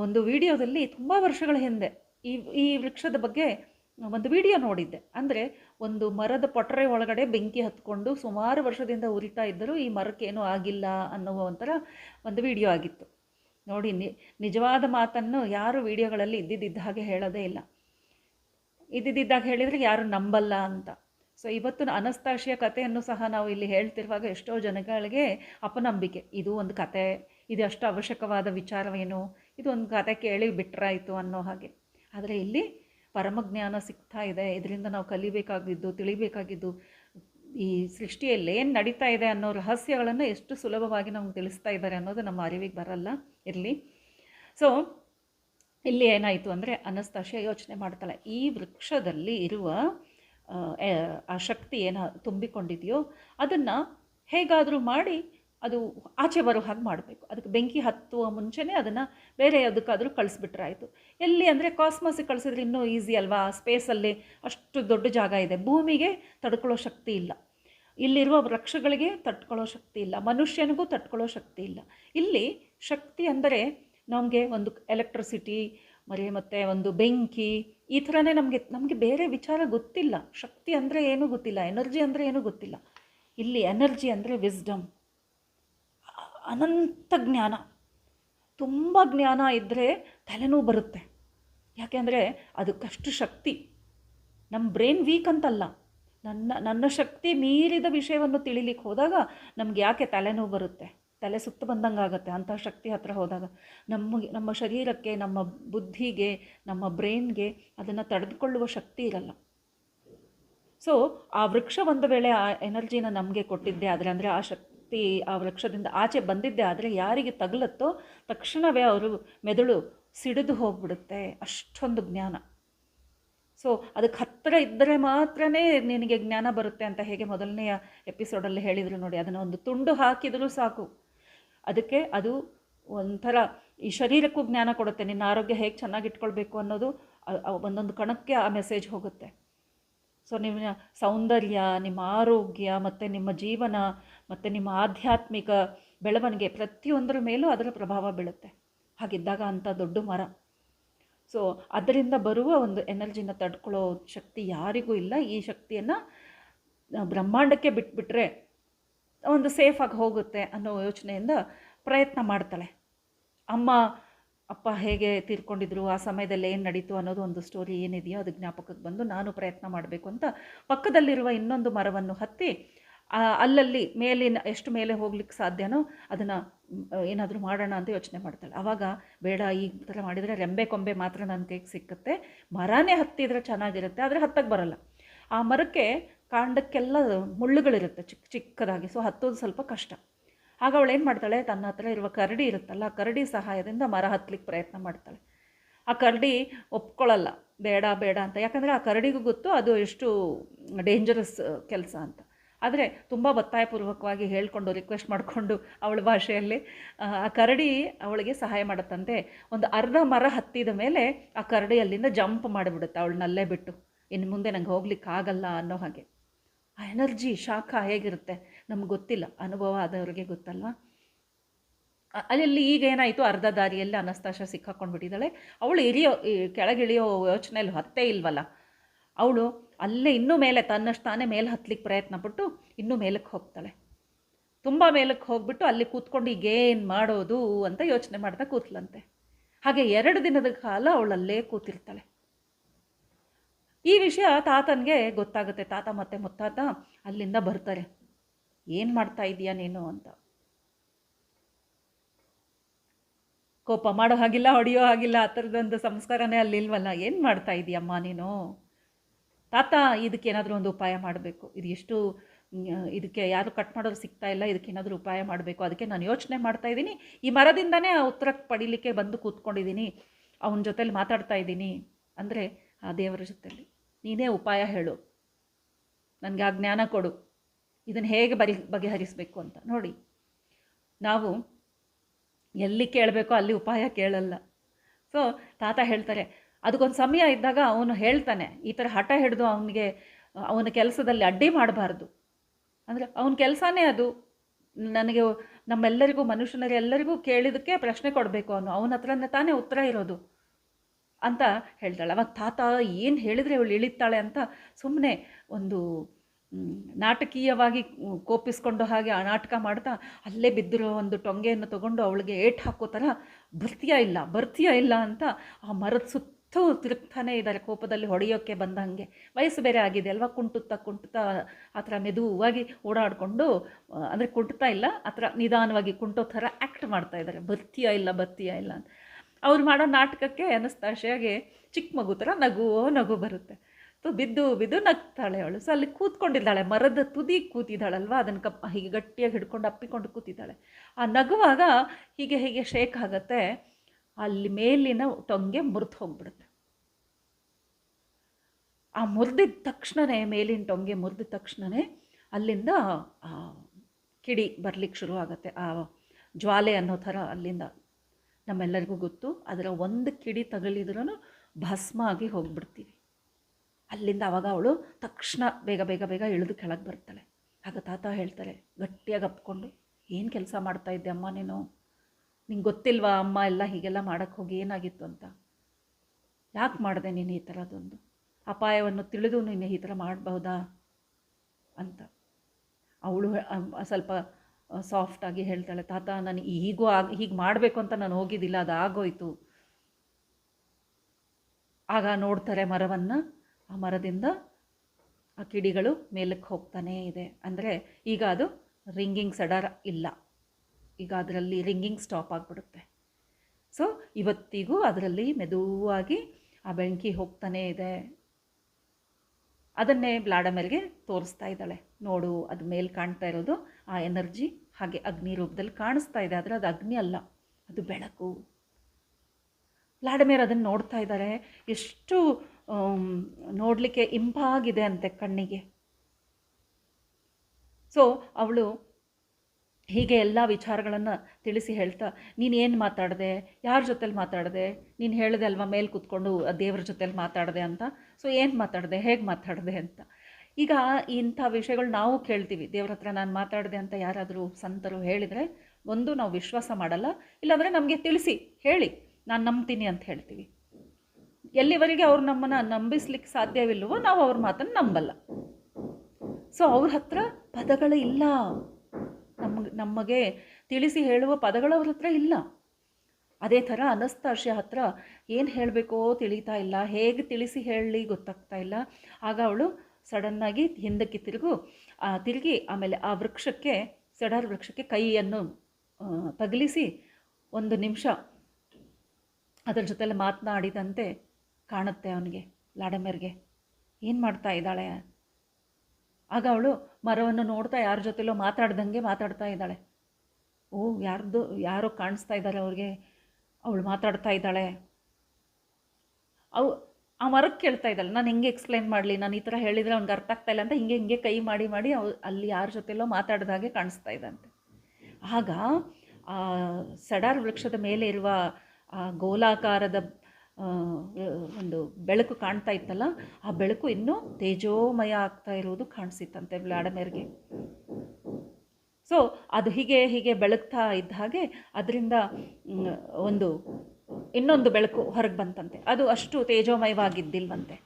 ಒಂದು ವಿಡಿಯೋದಲ್ಲಿ ತುಂಬ ವರ್ಷಗಳ ಹಿಂದೆ ಈ ಈ ವೃಕ್ಷದ ಬಗ್ಗೆ ಒಂದು ವಿಡಿಯೋ ನೋಡಿದ್ದೆ. ಅಂದರೆ ಒಂದು ಮರದ ಪೊಟರೆ ಒಳಗಡೆ ಬೆಂಕಿ ಹತ್ಕೊಂಡು ಸುಮಾರು ವರ್ಷದಿಂದ ಉರಿತಾ ಇದ್ದರೂ ಈ ಮರಕ್ಕೇನೂ ಆಗಿಲ್ಲ ಅನ್ನುವ ಒಂಥರ ಒಂದು ವಿಡಿಯೋ ಆಗಿತ್ತು. ನೋಡಿ ನಿಜವಾದ ಮಾತನ್ನು ಯಾರು ವಿಡಿಯೋಗಳಲ್ಲಿ ಇದ್ದಿದ್ದ ಹಾಗೆ ಹೇಳೋದೇ ಇಲ್ಲ. ಇದ್ದಿದ್ದಾಗ ಹೇಳಿದರೆ ಯಾರು ನಂಬಲ್ಲ ಅಂತ. ಸೊ ಇವತ್ತು ಅನಸ್ತಾಶಿಯ ಕಥೆಯನ್ನು ಸಹ ನಾವು ಇಲ್ಲಿ ಹೇಳ್ತಿರುವಾಗ ಎಷ್ಟೋ ಜನಗಳಿಗೆ ಅಪನಂಬಿಕೆ. ಇದು ಒಂದು ಕತೆ ಇದು ಅಷ್ಟು ಅವಶ್ಯಕವಾದ ವಿಚಾರವೇನು, ಇದು ಒಂದು ಕತೆ ಕೇಳಿ ಬಿಟ್ಟರಾಯಿತು ಅನ್ನೋ ಹಾಗೆ. ಆದರೆ ಇಲ್ಲಿ ಪರಮಜ್ಞಾನ ಸಿಗ್ತಾ ಇದೆ. ಇದರಿಂದ ನಾವು ಕಲಿಬೇಕಾಗಿದ್ದು, ತಿಳಿಬೇಕಾಗಿದ್ದು ಈ ಸೃಷ್ಟಿಯಲ್ಲಿ ಏನು ನಡೀತಾ ಇದೆ ಅನ್ನೋ ರಹಸ್ಯಗಳನ್ನು ಎಷ್ಟು ಸುಲಭವಾಗಿ ನಮ್ಗೆ ತಿಳಿಸ್ತಾ ಇದ್ದಾರೆ ಅನ್ನೋದು ನಮ್ಮ ಅರಿವಿಗೆ ಬರಲ್ಲ. ಇರಲಿ. ಸೊ ಇಲ್ಲಿ ಏನಾಯಿತು ಅಂದರೆ ಅನಸ್ತಾಶಿಯ ಯೋಚನೆ ಮಾಡ್ತಾಳೆ. ಈ ವೃಕ್ಷದಲ್ಲಿ ಇರುವ ಆ, ಆ ಶಕ್ತಿ ಏನು ತುಂಬಿಕೊಂಡಿದೆಯೋ ಅದನ್ನು ಹೇಗಾದರೂ ಮಾಡಿ ಅದು ಆಚೆ ಬರೋ ಹಾಗೆ ಮಾಡಬೇಕು. ಅದಕ್ಕೆ ಬೆಂಕಿ ಹತ್ತುವ ಮುಂಚೆನೇ ಅದನ್ನು ಬೇರೆ ಯಾವುದಕ್ಕಾದರೂ ಕಳಿಸ್ಬಿಟ್ರಾಯಿತು. ಎಲ್ಲಿ ಅಂದರೆ ಕಾಸ್ಮಸಿಗೆ ಕಳಿಸಿದ್ರೆ ಇನ್ನೂ ಈಸಿ ಅಲ್ವಾ? ಸ್ಪೇಸಲ್ಲಿ ಅಷ್ಟು ದೊಡ್ಡ ಜಾಗ ಇದೆ. ಭೂಮಿಗೆ ತಡ್ಕೊಳ್ಳೋ ಶಕ್ತಿ ಇಲ್ಲ. ಇಲ್ಲಿರುವ ವೃಕ್ಷಗಳಿಗೆ ತಟ್ಕೊಳ್ಳೋ ಶಕ್ತಿ ಇಲ್ಲ. ಮನುಷ್ಯನಿಗೂ ತಟ್ಕೊಳ್ಳೋ ಶಕ್ತಿ ಇಲ್ಲ. ಇಲ್ಲಿ ಶಕ್ತಿ ಅಂದರೆ ನಮಗೆ ಒಂದು ಎಲೆಕ್ಟ್ರಿಸಿಟಿ ಮರಿ ಮತ್ತು ಒಂದು ಬೆಂಕಿ, ಈ ಥರನೇ ನಮಗೆ ನಮಗೆ ಬೇರೆ ವಿಚಾರ ಗೊತ್ತಿಲ್ಲ. ಶಕ್ತಿ ಅಂದರೆ ಏನೂ ಗೊತ್ತಿಲ್ಲ. ಎನರ್ಜಿ ಅಂದರೆ ಏನೂ ಗೊತ್ತಿಲ್ಲ. ಇಲ್ಲಿ ಎನರ್ಜಿ ಅಂದರೆ ವಿಸ್ಡಮ್ ಅನಂತ ಜ್ಞಾನ. ತುಂಬ ಜ್ಞಾನ ಇದ್ದರೆ ತಲೆನೋವು ಬರುತ್ತೆ. ಯಾಕೆಂದರೆ ಅದಕ್ಕಷ್ಟು ಶಕ್ತಿ. ನಮ್ಮ ಬ್ರೈನ್ ವೀಕ್ ಅಂತಲ್ಲ. ನನ್ನ ನನ್ನ ಶಕ್ತಿ ಮೀರಿದ ವಿಷಯವನ್ನು ತಿಳಿಲಿಕ್ಕೆ ಹೋದಾಗ ನಮ್ಗೆ ಯಾಕೆ ತಲೆನೋವು ಬರುತ್ತೆ? ತಲೆ ಸುತ್ತ ಬಂದಂಗೆ ಆಗುತ್ತೆ ಅಂತಹ ಶಕ್ತಿ ಹತ್ರ ಹೋದಾಗ. ನಮ್ಮ ನಮ್ಮ ಶರೀರಕ್ಕೆ, ನಮ್ಮ ಬುದ್ಧಿಗೆ, ನಮ್ಮ ಬ್ರೈನ್ಗೆ ಅದನ್ನು ತಡೆದುಕೊಳ್ಳುವ ಶಕ್ತಿ ಇರಲ್ಲ. ಸೊ ಆ ವೃಕ್ಷ ಒಂದು ವೇಳೆ ಆ ಎನರ್ಜಿನ ನಮಗೆ ಕೊಟ್ಟಿದ್ದೆ ಆದರೆ ಅಂದರೆ ಆ ಶಕ್ತಿ ಆ ವೃಕ್ಷದಿಂದ ಆಚೆ ಬಂದಿದ್ದೆ ಆದರೆ ಯಾರಿಗೆ ತಗಲುತ್ತೋ ತಕ್ಷಣವೇ ಅವರು ಮೆದುಳು ಸಿಡಿದು ಹೋಗ್ಬಿಡುತ್ತೆ. ಅಷ್ಟೊಂದು ಜ್ಞಾನ. ಸೊ ಅದಕ್ಕೆ ಹತ್ತಿರ ಇದ್ದರೆ ಮಾತ್ರನೇ ನಿನಗೆ ಜ್ಞಾನ ಬರುತ್ತೆ ಅಂತ ಹೇಗೆ ಮೊದಲನೆಯ ಎಪಿಸೋಡಲ್ಲಿ ಹೇಳಿದರು ನೋಡಿ, ಅದನ್ನು ಒಂದು ತುಂಡು ಹಾಕಿದರೂ ಸಾಕು. ಅದಕ್ಕೆ ಅದು ಒಂಥರ ಈ ಶರೀರಕ್ಕೂ ಜ್ಞಾನ ಕೊಡುತ್ತೆ. ನಿನ್ನ ಆರೋಗ್ಯ ಹೇಗೆ ಚೆನ್ನಾಗಿ ಇಟ್ಕೊಳ್ಬೇಕು ಅನ್ನೋದು ಒಂದೊಂದು ಕಣಕ್ಕೆ ಆ ಮೆಸೇಜ್ ಹೋಗುತ್ತೆ. ಸೊ ನಿಮ್ಮ ಸೌಂದರ್ಯ, ನಿಮ್ಮ ಆರೋಗ್ಯ ಮತ್ತು ನಿಮ್ಮ ಜೀವನ ಮತ್ತು ನಿಮ್ಮ ಆಧ್ಯಾತ್ಮಿಕ ಬೆಳವಣಿಗೆ ಪ್ರತಿಯೊಂದರ ಮೇಲೂ ಅದರ ಪ್ರಭಾವ ಬೀಳುತ್ತೆ. ಹಾಗಿದ್ದಾಗ ಅಂಥ ದೊಡ್ಡ ಮರ. ಸೊ ಅದರಿಂದ ಬರುವ ಒಂದು ಎನರ್ಜಿನ ತಡ್ಕೊಳ್ಳೋ ಶಕ್ತಿ ಯಾರಿಗೂ ಇಲ್ಲ. ಈ ಶಕ್ತಿಯನ್ನು ಬ್ರಹ್ಮಾಂಡಕ್ಕೆ ಬಿಟ್ಬಿಟ್ರೆ ಒಂದು ಸೇಫಾಗಿ ಹೋಗುತ್ತೆ ಅನ್ನೋ ಯೋಚನೆಯಿಂದ ಪ್ರಯತ್ನ ಮಾಡ್ತಾಳೆ. ಅಮ್ಮ, ಅಪ್ಪ ಹೇಗೆ ತೀರ್ಕೊಂಡಿದ್ರು, ಆ ಸಮಯದಲ್ಲಿ ಏನು ನಡೀತು ಅನ್ನೋದು ಒಂದು ಸ್ಟೋರಿ ಏನಿದೆಯೋ ಅದು ಜ್ಞಾಪಕಕ್ಕೆ ಬಂದು ನಾನು ಪ್ರಯತ್ನ ಮಾಡಬೇಕು ಅಂತ ಪಕ್ಕದಲ್ಲಿರುವ ಇನ್ನೊಂದು ಮರವನ್ನು ಹತ್ತಿ ಅಲ್ಲಲ್ಲಿ ಮೇಲಿನ, ಎಷ್ಟು ಮೇಲೆ ಹೋಗ್ಲಿಕ್ಕೆ ಸಾಧ್ಯನೋ ಅದನ್ನು ಏನಾದರೂ ಮಾಡೋಣ ಅಂತ ಯೋಚನೆ ಮಾಡ್ತಾಳೆ. ಆವಾಗ ಬೇಡ, ಈ ಥರ ಮಾಡಿದರೆ ರೆಂಬೆ ಕೊಂಬೆ ಮಾತ್ರ ನನ್ನ ಕೈಗೆ ಸಿಕ್ಕುತ್ತೆ. ಮರನೇ ಹತ್ತಿದ್ರೆ ಚೆನ್ನಾಗಿರುತ್ತೆ, ಆದರೆ ಹತ್ತಕ್ಕೆ ಬರಲ್ಲ. ಆ ಮರಕ್ಕೆ ಕಾಂಡಕ್ಕೆಲ್ಲ ಮುಳ್ಳುಗಳಿರುತ್ತೆ ಚಿಕ್ಕ ಚಿಕ್ಕದಾಗಿ. ಸೊ ಹತ್ತೋದು ಸ್ವಲ್ಪ ಕಷ್ಟ. ಆಗ ಅವಳು ಏನು ಮಾಡ್ತಾಳೆ? ತನ್ನ ಹತ್ರ ಇರುವ ಕರಡಿ ಇರುತ್ತಲ್ಲ, ಆ ಕರಡಿ ಸಹಾಯದಿಂದ ಮರ ಹತ್ತಲಿಕ್ಕೆ ಪ್ರಯತ್ನ ಮಾಡ್ತಾಳೆ. ಆ ಕರಡಿ ಒಪ್ಕೊಳ್ಳಲ್ಲ ಬೇಡ ಬೇಡ ಅಂತ. ಯಾಕಂದರೆ ಆ ಕರಡಿಗೂ ಗೊತ್ತು ಅದು ಎಷ್ಟು ಡೇಂಜರಸ್ ಕೆಲಸ ಅಂತ. ಆದರೆ ತುಂಬ ಒತ್ತಾಯಪೂರ್ವಕವಾಗಿ ಹೇಳಿಕೊಂಡು ರಿಕ್ವೆಸ್ಟ್ ಮಾಡಿಕೊಂಡು ಅವಳ ಭಾಷೆಯಲ್ಲಿ ಆ, ಕರಡಿ ಅವಳಿಗೆ ಸಹಾಯ ಮಾಡುತ್ತಂತೆ. ಒಂದು ಅರ್ಧ ಮರ ಹತ್ತಿದ ಮೇಲೆ ಆ ಕರಡಿ ಅಲ್ಲಿಂದ ಜಂಪ್ ಮಾಡಿಬಿಡುತ್ತೆ ಅವಳನ್ನಲ್ಲೇ ಬಿಟ್ಟು. ಇನ್ನು ಮುಂದೆ ನಂಗೆ ಹೋಗ್ಲಿಕ್ಕಾಗಲ್ಲ ಅನ್ನೋ ಹಾಗೆ. ಆ ಎನರ್ಜಿ ಶಾಖ ಹೇಗಿರುತ್ತೆ? ನಮ್ಗೆ ಗೊತ್ತಿಲ್ಲ. ಅನುಭವ ಆದವ್ರಿಗೆ ಗೊತ್ತಲ್ವಾ? ಅಲ್ಲಿ ಈಗ ಏನಾಯಿತು? ಅರ್ಧ ದಾರಿಯಲ್ಲಿ ಅನಸ್ತಾಶ ಸಿಕ್ಕಾಕೊಂಡ್ಬಿಟ್ಟಿದ್ದಾಳೆ. ಅವಳು ಇರಿಯೋ ಈ ಕೆಳಗಿಳಿಯೋ ಯೋಚನೆಯಲ್ಲಿ ಹತ್ತೇ ಇಲ್ವಲ್ಲ. ಅವಳು ಅಲ್ಲೇ ಇನ್ನೂ ಮೇಲೆ ತನ್ನಷ್ಟು ತಾನೇ ಮೇಲೆ ಹತ್ತಲಿಕ್ಕೆ ಪ್ರಯತ್ನ ಪಟ್ಟು ಇನ್ನೂ ಮೇಲಕ್ಕೆ ಹೋಗ್ತಾಳೆ. ತುಂಬ ಮೇಲಕ್ಕೆ ಹೋಗ್ಬಿಟ್ಟು ಅಲ್ಲಿ ಕೂತ್ಕೊಂಡು ಈಗೇನು ಮಾಡೋದು ಅಂತ ಯೋಚನೆ ಮಾಡ್ತಾ ಕೂತ್ಲಂತೆ. ಹಾಗೆ ಎರಡು ದಿನದ ಕಾಲ ಅವಳು ಅಲ್ಲೇ ಕೂತಿರ್ತಾಳೆ. ಈ ವಿಷಯ ತಾತನಿಗೆ ಗೊತ್ತಾಗುತ್ತೆ. ತಾತ ಮತ್ತೆ ಮುತ್ತಾತ ಅಲ್ಲಿಂದ ಬರ್ತಾರೆ. ಏನು ಮಾಡ್ತಾ ಇದೀಯಾ ನೀನು ಅಂತ. ಕೋಪ ಮಾಡೋ ಹಾಗಿಲ್ಲ, ಹೊಡೆಯೋ ಹಾಗಿಲ್ಲ, ಆ ಥರದೊಂದು ಸಂಸ್ಕಾರನೇ ಅಲ್ಲಿ ಇಲ್ವಲ್ಲ. ಏನು ಮಾಡ್ತಾ ಇದೀಯಮ್ಮ ನೀನು? ತಾತ ಇದಕ್ಕೇನಾದರೂ ಒಂದು ಉಪಾಯ ಮಾಡಬೇಕು. ಇದು ಎಷ್ಟು ಇದಕ್ಕೆ ಯಾರು ಕಟ್ ಮಾಡೋರು ಸಿಗ್ತಾ ಇಲ್ಲ ಇದಕ್ಕೇನಾದರೂ ಉಪಾಯ ಮಾಡಬೇಕು. ಅದಕ್ಕೆ ನಾನು ಯೋಚನೆ ಮಾಡ್ತಾ ಇದ್ದೀನಿ. ಈ ಮರದಿಂದನೇ ಆ ಉತ್ತರ ಪಡೀಲಿಕ್ಕೆ ಬಂದು ಕೂತ್ಕೊಂಡಿದ್ದೀನಿ. ಅವನ ಜೊತೇಲಿ ಮಾತಾಡ್ತಾ ಇದ್ದೀನಿ. ಅಂದರೆ ಆ ದೇವರ ಜೊತೆಯಲ್ಲಿ ನೀನೇ ಉಪಾಯ ಹೇಳು. ನನಗೆ ಆ ಜ್ಞಾನ ಕೊಡು. ಇದನ್ನು ಹೇಗೆ ಬರಿ, ಬಗೆಹರಿಸಬೇಕು ಅಂತ. ನೋಡಿ, ನಾವು ಎಲ್ಲಿ ಕೇಳಬೇಕೋ ಅಲ್ಲಿ ಉಪಾಯ ಕೇಳಲ್ಲ. ಸೊ ತಾತ ಹೇಳ್ತಾರೆ ಅದಕ್ಕೊಂದು ಸಮಯ ಇದ್ದಾಗ ಅವನು ಹೇಳ್ತಾನೆ, ಈ ಥರ ಹಠ ಹಿಡಿದು ಅವನಿಗೆ, ಅವನ ಕೆಲಸದಲ್ಲಿ ಅಡ್ಡಿ ಮಾಡಬಾರ್ದು. ಅಂದರೆ ಅವನ ಕೆಲಸನೇ ಅದು. ನನಗೆ ನಮ್ಮೆಲ್ಲರಿಗೂ ಮನುಷ್ಯನರೆಲ್ಲರಿಗೂ ಕೇಳಿದ್ದಕ್ಕೆ ಪ್ರಶ್ನೆ ಕೊಡಬೇಕು ಅವನು. ಅವನ ಹತ್ರನೇ ತಾನೇ ಉತ್ತರ ಇರೋದು ಅಂತ ಹೇಳ್ತಾಳೆ. ಅವಾಗ ತಾತ ಏನು ಹೇಳಿದರೆ ಅವಳು ಇಳಿತಾಳೆ ಅಂತ ಸುಮ್ಮನೆ ಒಂದು ನಾಟಕೀಯವಾಗಿ ಕೋಪಿಸ್ಕೊಂಡು ಹಾಗೆ ಆ ನಾಟಕ ಮಾಡ್ತಾ ಅಲ್ಲೇ ಬಿದ್ದಿರೋ ಒಂದು ಟೊಂಗೆಯನ್ನು ತಗೊಂಡು ಅವಳಿಗೆ ಏಟ್ ಹಾಕೋ ಥರ ಬರ್ತೀಯ ಇಲ್ಲ ಬರ್ತೀಯ ಇಲ್ಲ ಅಂತ ಆ ಮರದ ಸುತ್ತೂ ತಿರುಗ್ತಾನೆ ಇದ್ದಾರೆ ಕೋಪದಲ್ಲಿ ಹೊಡೆಯೋಕ್ಕೆ ಹಾಗೆ. ವಯಸ್ಸು ಬೇರೆ ಆಗಿದೆ ಅಲ್ವಾ? ಕುಂಟುತ್ತಾ ಕುಂಟುತ್ತಾ ಆ ಥರ ಮೆದುವಾಗಿ ಓಡಾಡಿಕೊಂಡು ಅಂದರೆ ಕುಂಟುತ್ತಾ ಇಲ್ಲ, ಆ ಥರ ನಿಧಾನವಾಗಿ ಕುಂಟೋ ಥರ ಆ್ಯಕ್ಟ್ ಮಾಡ್ತಾ ಇದ್ದಾರೆ. ಬರ್ತೀಯ ಇಲ್ಲ ಬರ್ತೀಯ ಇಲ್ಲ ಅಂತ. ಅವ್ರು ಮಾಡೋ ನಾಟಕಕ್ಕೆ ಅನಸ್ತಾಶಿಯಾಗೆ ಚಿಕ್ಕ ಮಗು ಥರ ನಗುವೋ ನಗು ಬರುತ್ತೆ. ಸೊ ಬಿದ್ದು ಬಿದ್ದು ನಗ್ತಾಳೆ ಅವಳು. ಸೊ ಅಲ್ಲಿ ಕೂತ್ಕೊಂಡಿದ್ದಾಳೆ. ಮರದ ತುದಿ ಕೂತಿದ್ದಾಳಲ್ವ? ಅದನ್ನು ಕಪ್, ಹೀಗೆ ಗಟ್ಟಿಯಾಗಿ ಹಿಡ್ಕೊಂಡು ಅಪ್ಪಿಕೊಂಡು ಕೂತಿದ್ದಾಳೆ. ಆ ನಗುವಾಗ ಹೀಗೆ ಹೀಗೆ ಶೇಕ್ ಆಗುತ್ತೆ. ಅಲ್ಲಿ ಮೇಲಿನ ಟೊಂಗೆ ಮುರಿದು ಹೋಗ್ಬಿಡುತ್ತೆ. ಆ ಮುರಿದಿದ್ದ ತಕ್ಷಣವೇ ಮೇಲಿನ ಟೊಂಗೆ ಮುರಿದ ತಕ್ಷಣವೇ ಅಲ್ಲಿಂದ ಕಿಡಿ ಬರಲಿಕ್ಕೆ ಶುರು ಆಗುತ್ತೆ. ಆ ಜ್ವಾಲೆ ಅನ್ನೋ ಥರ ಅಲ್ಲಿಂದ ನಮ್ಮೆಲ್ಲರಿಗೂ ಗೊತ್ತು. ಅದರ ಒಂದು ಕಿಡಿ ತಗಲಿದ್ರೂ ಭಸ್ಮ ಆಗಿ ಹೋಗ್ಬಿಡ್ತೀವಿ. ಅಲ್ಲಿಂದ ಅವಾಗ ಅವಳು ತಕ್ಷಣ ಬೇಗ ಬೇಗ ಬೇಗ ಇಳಿದು ಕೆಳಗೆ ಬರ್ತಾಳೆ. ಆಗ ತಾತ ಹೇಳ್ತಾರೆ, ಗಟ್ಟಿಯಾಗಿ ಅಪ್ಕೊಂಡು, ಏನು ಕೆಲಸ ಮಾಡ್ತಾ ಇದ್ದೆ ಅಮ್ಮ ನೀನು? ನಿಂಗೆ ಗೊತ್ತಿಲ್ವಾ, ಅಮ್ಮ ಎಲ್ಲ ಹೀಗೆಲ್ಲ ಮಾಡೋಕ್ಕೆ ಹೋಗಿ ಏನಾಗಿತ್ತು ಅಂತ? ಯಾಕೆ ಮಾಡಿದೆ ನೀನು ಈ ಥರದೊಂದು ಅಪಾಯವನ್ನು ತಿಳಿದು ನೀನು ಈ ಥರ ಮಾಡಬಹುದಾ? ಅಂತ. ಅವಳು ಸ್ವಲ್ಪ ಸಾಫ್ಟಾಗಿ ಹೇಳ್ತಾಳೆ, ತಾತ, ನಾನು ಹೀಗೂ ಆಗ, ಹೀಗೆ ಮಾಡಬೇಕು ಅಂತ ನಾನು ಹೋಗಿದ್ದಿಲ್ಲ ಅದು ಆಗೋಯ್ತು ಆಗ ನೋಡ್ತಾರೆ ಮರವನ್ನು, ಆ ಮರದಿಂದ ಆ ಕಿಡಿಗಳು ಮೇಲಕ್ಕೆ ಹೋಗ್ತಾನೇ ಇದೆ. ಅಂದರೆ ಈಗ ಅದು ರಿಂಗಿಂಗ್ ಸಡರ್ ಇಲ್ಲ. ಈಗ ಅದರಲ್ಲಿ ರಿಂಗಿಂಗ್ ಸ್ಟಾಪ್ ಆಗಿಬಿಡುತ್ತೆ. ಸೊ ಇವತ್ತಿಗೂ ಅದರಲ್ಲಿ ಮೆದುವಾಗಿ ಆ ಬೆಂಕಿ ಹೋಗ್ತಾನೇ ಇದೆ. ಅದನ್ನೇ ಬ್ಲಾಡಮೇಲ್ಗೆ ತೋರಿಸ್ತಾ ಇದ್ದಾಳೆ. ನೋಡು, ಅದು ಮೇಲೆ ಕಾಣ್ತಾ ಇರೋದು ಆ ಎನರ್ಜಿ, ಹಾಗೆ ಅಗ್ನಿ ರೂಪದಲ್ಲಿ ಕಾಣಿಸ್ತಾ ಇದೆ. ಆದರೆ ಅದು ಅಗ್ನಿ ಅಲ್ಲ, ಅದು ಬೆಳಕು. ಲಾಡಮೇರ್ ಅದನ್ನು ನೋಡ್ತಾ ಇದ್ದಾರೆ. ಎಷ್ಟು ನೋಡಲಿಕ್ಕೆ ಇಂಪಾಗಿದೆ ಅಂತೆ ಕಣ್ಣಿಗೆ. ಸೊ ಅವಳು ಹೀಗೆ ಎಲ್ಲ ವಿಚಾರಗಳನ್ನು ತಿಳಿಸಿ ಹೇಳ್ತಾ, ನೀನು ಏನು ಮಾತಾಡಿದೆ? ಯಾರ ಜೊತೆಲಿ ಮಾತಾಡಿದೆ? ನೀನು ಹೇಳಿದೆ ಅಲ್ವಾ ಮೇಲೆ ಕೂತ್ಕೊಂಡು ದೇವ್ರ ಜೊತೆಲಿ ಮಾತಾಡಿದೆ ಅಂತ? ಸೊ ಏನು ಮಾತಾಡಿದೆ? ಹೇಗೆ ಮಾತಾಡಿದೆ? ಅಂತ. ಈಗ ಇಂಥ ವಿಷಯಗಳು ನಾವು ಕೇಳ್ತೀವಿ. ದೇವ್ರ ಹತ್ರ ನಾನು ಮಾತಾಡಿದೆ ಅಂತ ಯಾರಾದರೂ ಸಂತರು ಹೇಳಿದರೆ ಒಂದು ನಾವು ವಿಶ್ವಾಸ ಮಾಡಲ್ಲ. ಇಲ್ಲಾಂದರೆ ನಮಗೆ ತಿಳಿಸಿ, ಹೇಳಿ, ನಾನು ನಂಬ್ತೀನಿ ಅಂತ ಹೇಳ್ತೀವಿ. ಎಲ್ಲಿವರೆಗೆ ಅವ್ರು ನಮ್ಮನ್ನು ನಂಬಿಸ್ಲಿಕ್ಕೆ ಸಾಧ್ಯವಿಲ್ಲವೋ ನಾವು ಅವ್ರ ಮಾತನ್ನು ನಂಬಲ್ಲ. ಸೊ ಅವ್ರ ಹತ್ರ ಪದಗಳು ಇಲ್ಲ. ನಮಗೆ ನಮಗೆ ತಿಳಿಸಿ ಹೇಳುವ ಪದಗಳು ಅವ್ರ ಹತ್ರ ಇಲ್ಲ. ಅದೇ ಥರ ಅನಸ್ತಾಶ್ಯ ಹತ್ರ ಏನು ಹೇಳಬೇಕೋ ತಿಳಿತಾ ಇಲ್ಲ, ಹೇಗೆ ತಿಳಿಸಿ ಹೇಳಲಿ ಗೊತ್ತಾಗ್ತಾ ಇಲ್ಲ. ಆಗ ಅವಳು ಸಡನ್ನಾಗಿ ಹಿಂದಕ್ಕೆ ತಿರುಗು ತಿರುಗಿ ಆಮೇಲೆ ಆ ವೃಕ್ಷಕ್ಕೆ, ಸಡಾರ್ ವೃಕ್ಷಕ್ಕೆ ಕೈಯನ್ನು ತಗಲಿಸಿ ಒಂದು ನಿಮಿಷ ಅದರ ಜೊತೆಲಿ ಮಾತನಾಡಿದಂತೆ ಕಾಣುತ್ತೆ ಅವನಿಗೆ ಲಾಡಮೆರ್ಗೆ ಏನು ಮಾಡ್ತಾ ಇದ್ದಾಳೆ? ಆಗ ಅವಳು ಮರವನ್ನು ನೋಡ್ತಾ ಯಾರ ಜೊತೆಲೋ ಮಾತಾಡ್ದಂಗೆ ಮಾತಾಡ್ತಾ ಇದ್ದಾಳೆ. ಓ, ಯಾರ್ದು, ಯಾರೋ ಕಾಣಿಸ್ತಾ ಇದ್ದಾರೆ ಅವ್ರಿಗೆ. ಅವಳು ಮಾತಾಡ್ತಾ ಇದ್ದಾಳೆ. ಅವು, ಆ ಮರಕ್ಕೆ ಕೇಳ್ತಾ ಇದ್ದಾಳೆ. ನಾನು ಹೆಂಗೆ ಎಕ್ಸ್ಪ್ಲೈನ್ ಮಾಡಲಿ? ನಾನು ಈ ಥರ ಹೇಳಿದರೆ ಅವ್ನಿಗೆ ಅರ್ಥ ಆಗ್ತಾ ಇಲ್ಲ ಅಂತ ಹಿಂಗೆ ಹಿಂಗೆ ಕೈ ಮಾಡಿ ಮಾಡಿ ಅವ್, ಅಲ್ಲಿ ಯಾರ ಜೊತೆಲೋ ಮಾತಾಡ್ದಾಗೆ ಕಾಣಿಸ್ತಾ ಇದ್ದಂತೆ. ಆಗ ಆ ಸಡಾರ್ ವೃಕ್ಷದ ಮೇಲೆ ಇರುವ ಆ ಗೋಲಾಕಾರದ ಒಂದು ಬೆಳಕು ಕಾಣ್ತಾ ಇತ್ತಲ್ಲ, ಆ ಬೆಳಕು ಇನ್ನೂ ತೇಜೋಮಯ ಆಗ್ತಾ ಇರುವುದು ಕಾಣಿಸಿತ್ತಂತೆ ವ್ಲಾಡಮೇರ್ಗೆ. ಸೊ ಅದು ಹೀಗೆ ಹೀಗೆ ಬೆಳಗ್ತಾ ಇದ್ದ ಹಾಗೆ ಅದರಿಂದ ಒಂದು, ಇನ್ನೊಂದು ಬೆಳಕು ಹೊರಗೆ ಬಂತಂತೆ. ಅದು ಅಷ್ಟು ತೇಜೋಮಯವಾಗಿದ್ದಿಲ್ವಂತೆ.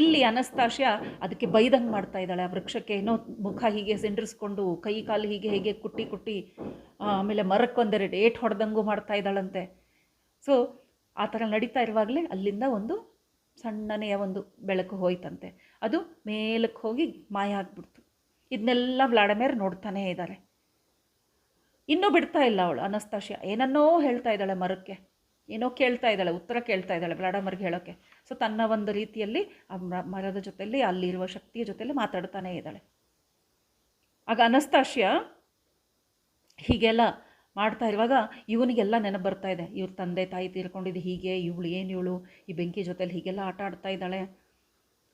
ಇಲ್ಲಿ ಅನಸ್ತಾಶ್ಯ ಅದಕ್ಕೆ ಬೈದಂಗೆ ಮಾಡ್ತಾ ಇದ್ದಾಳೆ. ಆ ವೃಕ್ಷಕ್ಕೆ ಏನೋ ಮುಖ ಹೀಗೆ ಸಿಂಡ್ರಿಸ್ಕೊಂಡು, ಕೈ ಕಾಲು ಹೀಗೆ ಹೀಗೆ ಕುಟ್ಟಿ ಕುಟ್ಟಿ, ಆಮೇಲೆ ಮರಕ್ಕೊಂದೆರಡು ಏಟ್ ಹೊಡೆದಂಗೂ ಮಾಡ್ತಾ ಇದ್ದಾಳಂತೆ. ಸೊ ಆ ಥರ ನಡೀತಾ ಇರುವಾಗಲೇ ಅಲ್ಲಿಂದ ಒಂದು ಸಣ್ಣನೆಯ ಒಂದು ಬೆಳಕು ಹೋಯ್ತಂತೆ. ಅದು ಮೇಲಕ್ಕೆ ಹೋಗಿ ಮಾಯ ಆಗ್ಬಿಡ್ತು. ಇದನ್ನೆಲ್ಲ ವ್ಲಾಡಮೇರ್ ನೋಡ್ತಾನೇ ಇದ್ದಾರೆ ಇನ್ನೂ ಬಿಡ್ತಾ ಇಲ್ಲ ಅವಳು ಅನಸ್ತಾಶಿಯ. ಏನನ್ನೋ ಹೇಳ್ತಾ ಇದ್ದಾಳೆ ಮರಕ್ಕೆ. ಏನೋ ಕೇಳ್ತಾ ಇದ್ದಾಳೆ, ಉತ್ತರ ಕೇಳ್ತಾ ಇದ್ದಾಳೆ ವ್ಲಾಡಮರ್ಗೆ ಹೇಳೋಕ್ಕೆ. ಸೊ ತನ್ನ ಒಂದು ರೀತಿಯಲ್ಲಿ ಆ ಮರದ ಜೊತೆಯಲ್ಲಿ, ಅಲ್ಲಿರುವ ಶಕ್ತಿಯ ಜೊತೆಯಲ್ಲಿ ಮಾತಾಡ್ತಾನೇ ಇದ್ದಾಳೆ. ಆಗ ಅನಸ್ತಾಶ್ಯ ಹೀಗೆಲ್ಲ ಮಾಡ್ತಾ ಇರುವಾಗ ಇವನಿಗೆಲ್ಲ ನೆನಪು ಬರ್ತಾ ಇದೆ. ಇವ್ರ ತಂದೆ ತಾಯಿ ತೀರ್ಕೊಂಡಿದ್ದು ಹೀಗೆ, ಇವಳು ಏನು ಇವಳು, ಈ ಬೆಂಕಿ ಜೊತೆಲಿ ಹೀಗೆಲ್ಲ ಆಟ ಆಡ್ತಾ ಇದ್ದಾಳೆ.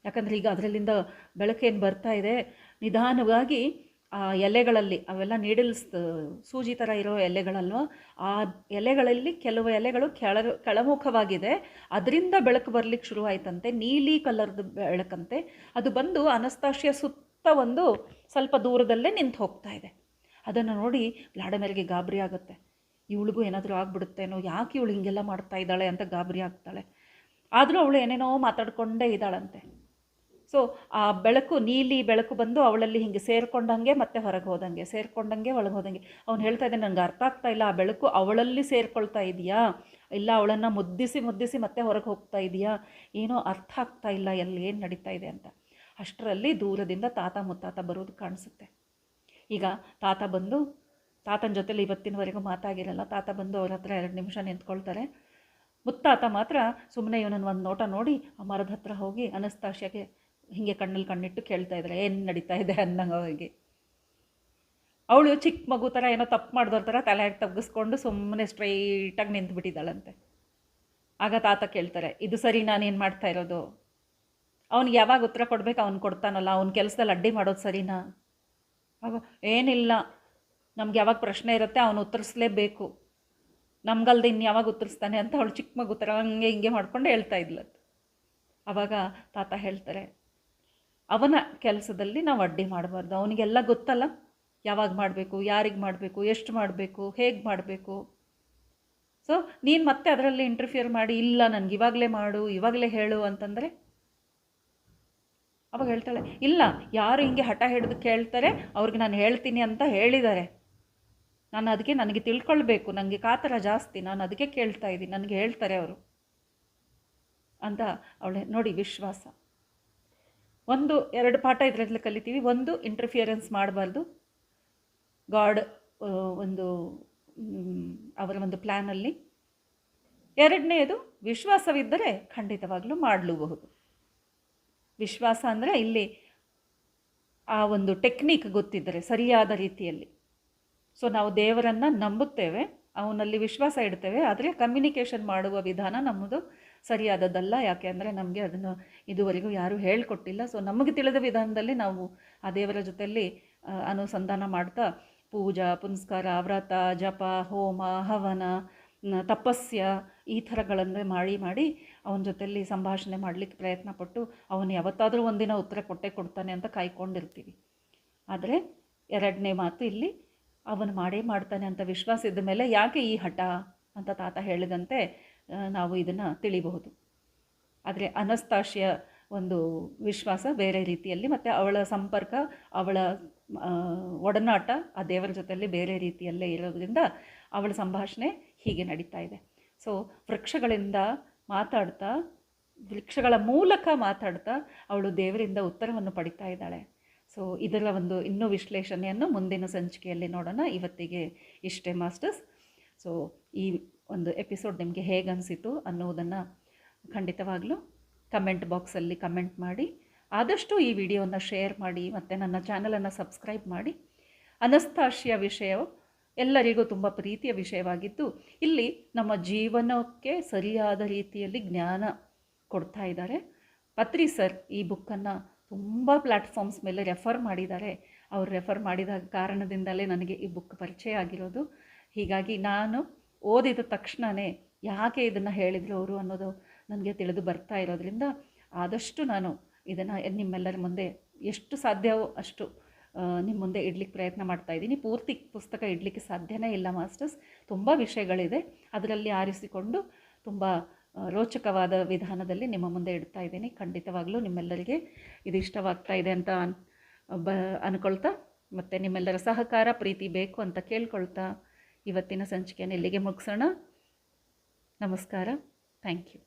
ಯಾಕಂದರೆ ಈಗ ಅದರಲ್ಲಿಂದ ಬೆಳಕೇನು ಬರ್ತಾ ಇದೆ? ನಿಧಾನವಾಗಿ ಆ ಎಲೆಗಳಲ್ಲಿ, ಅವೆಲ್ಲ ನೀಡಲ್ಸ್ ಸೂಜಿ ಥರ ಇರೋ ಎಲೆಗಳಲ್ವ, ಆ ಎಲೆಗಳಲ್ಲಿ ಕೆಲವು ಎಲೆಗಳು ಕೆಳ, ಕೆಳಮುಖವಾಗಿದೆ. ಅದರಿಂದ ಬೆಳಕು ಬರಲಿಕ್ಕೆ ಶುರುವಾಯಿತಂತೆ ನೀಲಿ ಕಲರ್ದು ಬೆಳಕಂತೆ. ಅದು ಬಂದು ಅನಸ್ತಾಶಿಯ ಸುತ್ತ ಒಂದು ಸ್ವಲ್ಪ ದೂರದಲ್ಲೇ ನಿಂತು ಹೋಗ್ತಾ ಇದೆ. ಅದನ್ನು ನೋಡಿ ವ್ಲಾಡಮೇರ್ಗೆ ಗಾಬರಿ ಆಗುತ್ತೆ. ಇವಳಿಗೂ ಏನಾದರೂ ಆಗ್ಬಿಡುತ್ತೇನೋ, ಯಾಕೆ ಇವಳು ಹಿಂಗೆಲ್ಲ ಮಾಡ್ತಾ ಇದ್ದಾಳೆ ಅಂತ ಗಾಬರಿ ಆಗ್ತಾಳೆ. ಆದರೂ ಅವಳು ಏನೇನೋ ಮಾತಾಡಿಕೊಂಡೇ ಇದ್ದಾಳಂತೆ. ಸೊ ಆ ಬೆಳಕು, ನೀಲಿ ಬೆಳಕು ಬಂದು ಅವಳಲ್ಲಿ ಹಿಂಗೆ ಸೇರ್ಕೊಂಡಂಗೆ ಮತ್ತೆ ಹೊರಗೆ ಹೋದಂಗೆ, ಸೇರ್ಕೊಂಡಂಗೆ ಒಳಗೆ ಹೋದಂಗೆ. ಅವ್ನು ಹೇಳ್ತಾ ಇದ್ದೆ ನನಗೆ ಅರ್ಥ ಆಗ್ತಾ ಇಲ್ಲ, ಆ ಬೆಳಕು ಅವಳಲ್ಲಿ ಸೇರ್ಕೊಳ್ತಾ ಇದೆಯಾ? ಇಲ್ಲ ಅವಳನ್ನು ಮುದ್ದಿಸಿ ಮುದ್ದಿಸಿ ಮತ್ತೆ ಹೊರಗೆ ಹೋಗ್ತಾ ಇದೆಯಾ? ಏನೋ ಅರ್ಥ ಆಗ್ತಾ ಇಲ್ಲ, ಎಲ್ಲಿ, ಏನು ನಡೀತಾ ಇದೆ ಅಂತ. ಅಷ್ಟರಲ್ಲಿ ದೂರದಿಂದ ತಾತ ಮುತ್ತಾತ ಬರೋದು ಕಾಣಿಸುತ್ತೆ. ಈಗ ತಾತ ಬಂದು, ತಾತನ ಜೊತೆಲಿ ಇವತ್ತಿನವರೆಗೂ ಮಾತಾಗಿರಲ್ಲ, ತಾತ ಬಂದು ಅವ್ರ ಹತ್ರ ಎರಡು ನಿಮಿಷ ನಿಂತ್ಕೊಳ್ತಾರೆ. ಮುತ್ತಾತ ಮಾತ್ರ ಸುಮ್ಮನೆ ಇವನನ್ನು ಒಂದು ನೋಟ ನೋಡಿ ಆ ಮರದ ಹತ್ರ ಹೋಗಿ ಅನಸ್ತಾಶ್ಯಗೆ ಹೀಗೆ ಕಣ್ಣಲ್ಲಿ ಕಣ್ಣಿಟ್ಟು ಕೇಳ್ತಾ ಇದ್ದಾರೆ ಏನು ನಡೀತಾ ಇದೆ? ಅನ್ನಂಗೆ ಅವಳು ಚಿಕ್ಕ ಮಗು ಥರ ಏನೋ ತಪ್ಪು ಮಾಡಿದವ್ರ ಥರ ತಲೆ ತಗ್ಗಿಸ್ಕೊಂಡು ಸುಮ್ಮನೆ ಸ್ಟ್ರೈಟಾಗಿ ನಿಂತ್ಬಿಟ್ಟಿದ್ದಾಳಂತೆ. ಆಗ ತಾತ ಕೇಳ್ತಾರೆ, ಇದು ಸರಿ ನಾನೇನು ಮಾಡ್ತಾ ಇರೋದು? ಅವ್ನಿಗೆ ಯಾವಾಗ ಉತ್ತರ ಕೊಡಬೇಕು ಅವ್ನು ಕೊಡ್ತಾನಲ್ಲ, ಅವ್ನ ಕೆಲಸದಲ್ಲಿ ಅಡ್ಡಿ ಮಾಡೋದು ಸರಿನಾ? ಆಗ ಏನಿಲ್ಲ, ನಮ್ಗೆ ಯಾವಾಗ ಪ್ರಶ್ನೆ ಇರುತ್ತೆ ಅವನು ಉತ್ತರಿಸ್ಲೇಬೇಕು. ನಮ್ಗಲ್ದೆ ಇನ್ನು ಯಾವಾಗ ಉತ್ತರಿಸ್ತಾನೆ ಅಂತ ಅವಳು ಚಿಕ್ಕ ಮಗು ಥರ ಹಂಗೆ ಹಿಂಗೆ ಮಾಡ್ಕೊಂಡು ಹೇಳ್ತಾ ಇದ್ಲತ್ತು ಅವಾಗ ತಾತ ಹೇಳ್ತಾರೆ, ಅವನ ಕೆಲಸದಲ್ಲಿ ನಾವು ಅಡ್ಡಿ ಮಾಡಬಾರ್ದು. ಅವನಿಗೆಲ್ಲ ಗೊತ್ತಲ್ಲ, ಯಾವಾಗ ಮಾಡಬೇಕು, ಯಾರಿಗೆ ಮಾಡಬೇಕು, ಎಷ್ಟು ಮಾಡಬೇಕು, ಹೇಗೆ ಮಾಡಬೇಕು. ಸೊ ನೀನು ಮತ್ತೆ ಅದರಲ್ಲಿ ಇಂಟರ್ಫಿಯರ್ ಮಾಡಿ, ಇಲ್ಲ ನನಗೆ ಇವಾಗಲೇ ಮಾಡು, ಇವಾಗಲೇ ಹೇಳು ಅಂತಂದರೆ ಅವಾಗ ಹೇಳ್ತಾಳೆ, ಇಲ್ಲ, ಯಾರು ಹಿಂಗೆ ಹಠ ಹಿಡಿದು ಕೇಳ್ತಾರೆ, ಅವ್ರಿಗೆ ನಾನು ಹೇಳ್ತೀನಿ ಅಂತ ಹೇಳಿದ್ದಾರೆ. ನಾನು ಅದಕ್ಕೆ ನನಗೆ ತಿಳ್ಕೊಳ್ಬೇಕು ನನಗೆ ಕಾತರ ಜಾಸ್ತಿ, ನಾನು ಅದಕ್ಕೆ ಕೇಳ್ತಾ ಇದ್ದೀನಿ, ನನಗೆ ಹೇಳ್ತಾರೆ ಅವರು. ಅಂತ ಅವಳೆ, ನೋಡಿ, ವಿಶ್ವಾಸ. ಒಂದು, ಎರಡು ಪಾಠ ಇದರಲ್ಲಿ ಕಲಿತೀವಿ. ಒಂದು ಇಂಟರ್ಫಿಯರೆನ್ಸ್ ಮಾಡಬಾರ್ದು. ಗಾಡ್ ಒಂದು ಅವರ ಒಂದು ಪ್ಲ್ಯಾನಲ್ಲಿ ಎರಡನೆಯದು ವಿಶ್ವಾಸವಿದ್ದರೆ ಖಂಡಿತವಾಗಲೂ ಮಾಡಲೂಬಹುದು. ವಿಶ್ವಾಸ ಅಂದರೆ ಇಲ್ಲಿ ಆ ಒಂದು ಟೆಕ್ನಿಕ್ ಗೊತ್ತಿದ್ದರೆ, ಸರಿಯಾದ ರೀತಿಯಲ್ಲಿ. ಸೊ ನಾವು ದೇವರನ್ನು ನಂಬುತ್ತೇವೆ, ಅವನಲ್ಲಿ ವಿಶ್ವಾಸ ಇಡ್ತೇವೆ, ಆದರೆ ಕಮ್ಯುನಿಕೇಷನ್ ಮಾಡುವ ವಿಧಾನ ನಮ್ಮದು ಸರಿಯಾದದ್ದಲ್ಲ. ಯಾಕೆ ಅಂದರೆ ನಮಗೆ ಅದನ್ನು ಇದುವರೆಗೂ ಯಾರೂ ಹೇಳಿಕೊಟ್ಟಿಲ್ಲ. ಸೊ ನಮಗೆ ತಿಳಿದ ವಿಧಾನದಲ್ಲಿ ನಾವು ಆ ದೇವರ ಜೊತೆಯಲ್ಲಿ ಅನುಸಂಧಾನ ಮಾಡ್ತಾ, ಪೂಜಾ, ಪುನಸ್ಕಾರ, ವ್ರತ, ಜಪ, ಹೋಮ, ಹವನ ತಪಸ್ಯ ಈ ಥರಗಳನ್ನೇ ಮಾಡಿ ಮಾಡಿ ಅವನ ಜೊತೆಯಲ್ಲಿ ಸಂಭಾಷಣೆ ಮಾಡಲಿಕ್ಕೆ ಪ್ರಯತ್ನ ಪಟ್ಟು ಅವನು ಯಾವತ್ತಾದರೂ ಒಂದಿನ ಉತ್ತರ ಕೊಟ್ಟೆ ಕೊಡ್ತಾನೆ ಅಂತ ಕಾಯ್ಕೊಂಡಿರ್ತೀವಿ. ಆದರೆ ಎರಡನೇ ಮಾತು ಇಲ್ಲಿ ಅವನು ಮಾಡೇ ಮಾಡ್ತಾನೆ ಅಂತ ವಿಶ್ವಾಸ ಇದ್ದ ಮೇಲೆ ಯಾಕೆ ಈ ಹಠ ಅಂತ ತಾತ ಹೇಳಿದಂತೆ ನಾವು ಇದನ್ನು ತಿಳಿಬಹುದು. ಆದರೆ ಅನಸ್ತಾಶಿಯ ಒಂದು ವಿಶ್ವಾಸ ಬೇರೆ ರೀತಿಯಲ್ಲಿ ಮತ್ತು ಅವಳ ಸಂಪರ್ಕ, ಅವಳ ಒಡನಾಟ ಆ ದೇವರ ಜೊತೆಯಲ್ಲಿ ಬೇರೆ ರೀತಿಯಲ್ಲೇ ಇರೋದ್ರಿಂದ ಅವಳ ಸಂಭಾಷಣೆ ಹೀಗೆ ನಡೀತಾ ಇದೆ. ಸೊ ವೃಕ್ಷಗಳಿಂದ ಮಾತಾಡ್ತಾ, ವೃಕ್ಷಗಳ ಮೂಲಕ ಮಾತಾಡ್ತಾ ಅವಳು ದೇವರಿಂದ ಉತ್ತರವನ್ನು ಪಡಿತಾ ಇದ್ದಾಳೆ. ಸೊ ಇದರ ಒಂದು ಇನ್ನೂ ವಿಶ್ಲೇಷಣೆಯನ್ನು ಮುಂದಿನ ಸಂಚಿಕೆಯಲ್ಲಿ ನೋಡೋಣ. ಇವತ್ತಿಗೆ ಇಷ್ಟೇ ಮಾಸ್ಟರ್ಸ್. ಸೊ ಈ ಒಂದು ಎಪಿಸೋಡ್ ನಿಮಗೆ ಹೇಗೆ ಅನಿಸಿತು ಅನ್ನೋದನ್ನು ಖಂಡಿತವಾಗಲೂ ಕಮೆಂಟ್ ಬಾಕ್ಸಲ್ಲಿ ಕಮೆಂಟ್ ಮಾಡಿ. ಆದಷ್ಟು ಈ ವಿಡಿಯೋನ ಶೇರ್ ಮಾಡಿ ಮತ್ತು ನನ್ನ ಚಾನಲನ್ನು ಸಬ್ಸ್ಕ್ರೈಬ್ ಮಾಡಿ. ಅನಸ್ತಾಶಿಯ ವಿಷಯವು ಎಲ್ಲರಿಗೂ ತುಂಬ ಪ್ರೀತಿಯ ವಿಷಯವಾಗಿದ್ದು, ಇಲ್ಲಿ ನಮ್ಮ ಜೀವನಕ್ಕೆ ಸರಿಯಾದ ರೀತಿಯಲ್ಲಿ ಜ್ಞಾನ ಕೊಡ್ತಾ ಇದ್ದಾರೆ. ಪತ್ರಿ ಸರ್ ಈ ಬುಕ್ಕನ್ನು ತುಂಬ ಪ್ಲ್ಯಾಟ್ಫಾರ್ಮ್ಸ್ ಮೇಲೆ ರೆಫರ್ ಮಾಡಿದ್ದಾರೆ. ಅವ್ರು ರೆಫರ್ ಮಾಡಿದ ಕಾರಣದಿಂದಲೇ ನನಗೆ ಈ ಬುಕ್ ಪರಿಚಯ ಆಗಿರೋದು. ಹೀಗಾಗಿ ನಾನು ಓದಿದ ತಕ್ಷಣವೇ ಯಾಕೆ ಇದನ್ನು ಹೇಳಿದರು ಅವರು ಅನ್ನೋದು ನನಗೆ ತಿಳಿದು ಬರ್ತಾ ಇರೋದ್ರಿಂದ ಆದಷ್ಟು ನಾನು ಇದನ್ನು ನಿಮ್ಮೆಲ್ಲರ ಮುಂದೆ ಎಷ್ಟು ಸಾಧ್ಯವೋ ಅಷ್ಟು ನಿಮ್ಮ ಮುಂದೆ ಇಡ್ಲಿಕ್ಕೆ ಪ್ರಯತ್ನ ಮಾಡ್ತಾ ಇದ್ದೀನಿ. ಪೂರ್ತಿ ಪುಸ್ತಕ ಇಡಲಿಕ್ಕೆ ಸಾಧ್ಯನೇ ಇಲ್ಲ, ಮಾಸ್ಟರ್ಸ್. ತುಂಬ ವಿಷಯಗಳಿದೆ. ಅದರಲ್ಲಿ ಆರಿಸಿಕೊಂಡು ತುಂಬ ರೋಚಕವಾದ ವಿಧಾನದಲ್ಲಿ ನಿಮ್ಮ ಮುಂದೆ ಇಡ್ತಾ ಇದ್ದೀನಿ. ಖಂಡಿತವಾಗಲೂ ನಿಮ್ಮೆಲ್ಲರಿಗೆ ಇದು ಇಷ್ಟವಾಗ್ತಾ ಇದೆ ಅಂತ ಬ ಅಂದ್ಕೊಳ್ತಾ ಮತ್ತು ನಿಮ್ಮೆಲ್ಲರ ಸಹಕಾರ, ಪ್ರೀತಿ ಬೇಕು ಅಂತ ಕೇಳ್ಕೊಳ್ತಾ ಇವತ್ತಿನ ಸಂಚಿಕೆಯನ್ನು ಇಲ್ಲಿಗೆ ಮುಗಿಸೋಣ. ನಮಸ್ಕಾರ. Thank you.